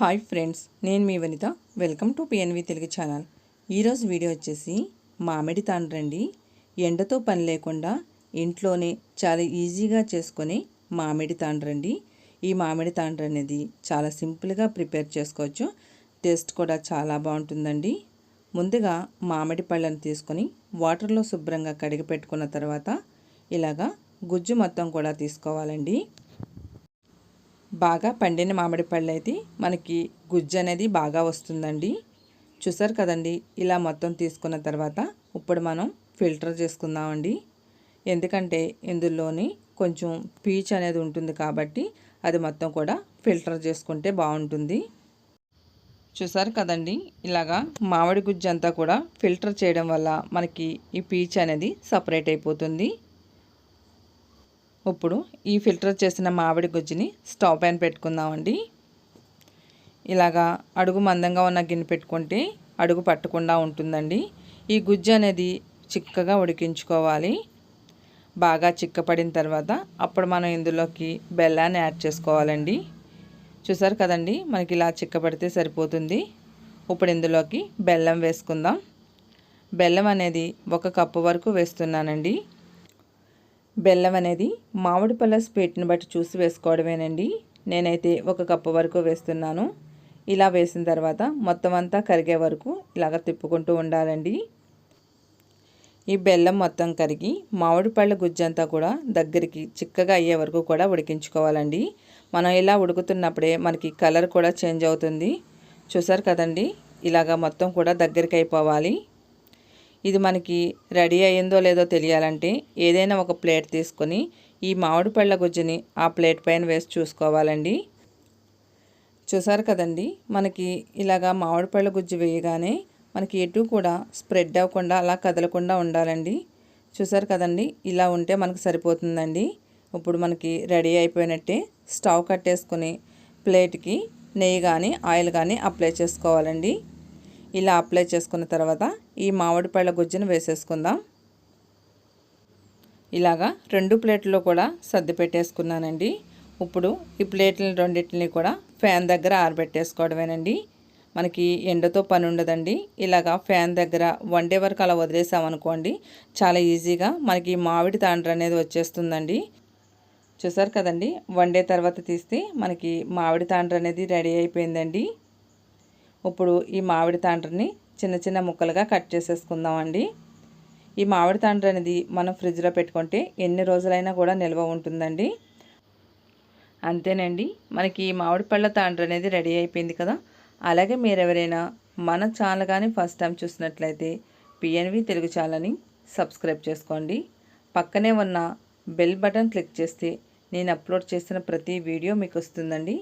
Hi friends నేను మీ Vanitha. Welcome to PNV Telugu channel. ఈరోజు video వచ్చేసి మామిడి తాండ్రండి. ఎండతో పని లేకుండా ఇంట్లోనే చాలా ఈజీగా చేసుకొని మామిడి తాండ్రండి. ఈ మామిడి తాండ్ర అనేది చాలా సింపుల్గా ప్రిపేర్ చేసుకోవచ్చు. టేస్ట్ కూడా చాలా బాగుంటుందండి. ముందుగా మామిడి పళ్ళను తీసుకొని వాటర్లో శుభ్రంగా కడిగి పెట్టుకున్న తర్వాత ఇలాగా గుజ్జు మొత్తం కూడా తీసుకోవాలండి. బాగా పండిన మామిడి పళ్ళు అయితే మనకి గుజ్జు అనేది బాగా వస్తుందండి. చూసారు కదండి? ఇలా మొత్తం తీసుకున్న తర్వాత ఇప్పుడు మనం ఫిల్టర్ చేసుకుందామండి. ఎందుకంటే ఇందులోని కొంచెం పీచ్ అనేది ఉంటుంది కాబట్టి అది మొత్తం కూడా ఫిల్టర్ చేసుకుంటే బాగుంటుంది. చూసారు కదండి? ఇలాగా మామిడి గుజ్జు అంతా కూడా ఫిల్టర్ చేయడం వల్ల మనకి ఈ పీచ్ అనేది సపరేట్ అయిపోతుంది. ఇప్పుడు ఈ ఫిల్టర్ చేసిన మామిడి గుజ్జుని స్టవ్ పైన పెట్టుకుందామండి. ఇలాగా అడుగు మందంగా ఉన్న గిన్నె పెట్టుకుంటే అడుగు పట్టకుండా ఉంటుందండి. ఈ గుజ్జు అనేది చిక్కగా ఉడికించుకోవాలి. బాగా చిక్కపడిన తర్వాత అప్పుడు మనం ఇందులోకి బెల్లాన్ని యాడ్ చేసుకోవాలండి. చూసారు కదండి మనకి ఇలా చిక్కపడితే సరిపోతుంది. ఇప్పుడు ఇందులోకి బెల్లం వేసుకుందాం. బెల్లం అనేది ఒక కప్పు వరకు వేస్తున్నానండి. బెల్లం అనేది మామిడి పళ్ళ స్వీట్ని బట్టి చూసి వేసుకోవడమేనండి. నేనైతే ఒక కప్పు వరకు వేస్తున్నాను. ఇలా వేసిన తర్వాత మొత్తం అంతా కరిగే వరకు ఇలాగ తిప్పుకుంటూ ఉండాలండి. ఈ బెల్లం మొత్తం కరిగి మామిడి పళ్ళ గుజ్జంతా కూడా దగ్గరికి చిక్కగా అయ్యే వరకు కూడా ఉడికించుకోవాలండి. మనం ఇలా ఉడుకుతున్నప్పుడే మనకి కలర్ కూడా చేంజ్ అవుతుంది. చూసారు కదండి? ఇలాగ మొత్తం కూడా దగ్గరికి అయిపోవాలి ఇది మనకి రెడీ అయ్యిందో లేదో తెలియాలంటే ఏదైనా ఒక ప్లేట్ తీసుకొని ఈ మామిడి పళ్ళ గుజ్జుని ఆ ప్లేట్ పైన వేసి చూసుకోవాలండి. చూసారు కదండి? మనకి ఇలాగా మామిడి పళ్ళ గుజ్జు వేయగానే మనకి ఎటు కూడా స్ప్రెడ్ అవ్వకుండా అలా కదలకుండా ఉండాలండి. చూసారు కదండి? ఇలా ఉంటే మనకు సరిపోతుందండి. ఇప్పుడు మనకి రెడీ అయిపోయినట్టే స్టవ్ కట్టేసుకుని ప్లేట్కి నెయ్యి కానీ ఆయిల్ కానీ అప్లై చేసుకోవాలండి. ఇలా అప్లై చేసుకున్న తర్వాత ఈ మామిడి పళ్ళ గుజ్జును వేసేసుకుందాం. ఇలాగా రెండు ప్లేట్లో కూడా సర్ది పెట్టేసుకున్నానండి. ఇప్పుడు ఈ ప్లేట్లని రెండింటిని కూడా ఫ్యాన్ దగ్గర ఆరబెట్టేసుకోవడమేనండి. మనకి ఎండతో పని ఉండదండి. ఇలాగా ఫ్యాన్ దగ్గర వన్ డే వరకు అలా వదిలేసామనుకోండి చాలా ఈజీగా మనకి మామిడి తాండ్ర అనేది వచ్చేస్తుందండి. చూసారు కదండి? వన్ డే తర్వాత తీస్తే మనకి మామిడి తాండ్ర అనేది రెడీ అయిపోయిందండి. ఇప్పుడు ఈ మామిడి తాండ్రని చిన్న చిన్న ముక్కలుగా కట్ చేసేసుకుందామండి. ఈ మామిడి తాండ్ర అనేది మనం ఫ్రిడ్జ్లో పెట్టుకుంటే ఎన్ని రోజులైనా కూడా నిల్వ ఉంటుందండి. అంతేనండి మనకి ఈ మామిడి పళ్ళ తాండ్ర అనేది రెడీ అయిపోయింది కదా. అలాగే మీరు ఎవరైనా మన ఛానల్ కానీ ఫస్ట్ టైం చూసినట్లయితే పిఎన్వి తెలుగు ఛానల్ని సబ్స్క్రైబ్ చేసుకోండి. పక్కనే ఉన్న బెల్ బటన్ క్లిక్ చేస్తే నేను అప్లోడ్ చేసిన ప్రతి వీడియో మీకు వస్తుందండి.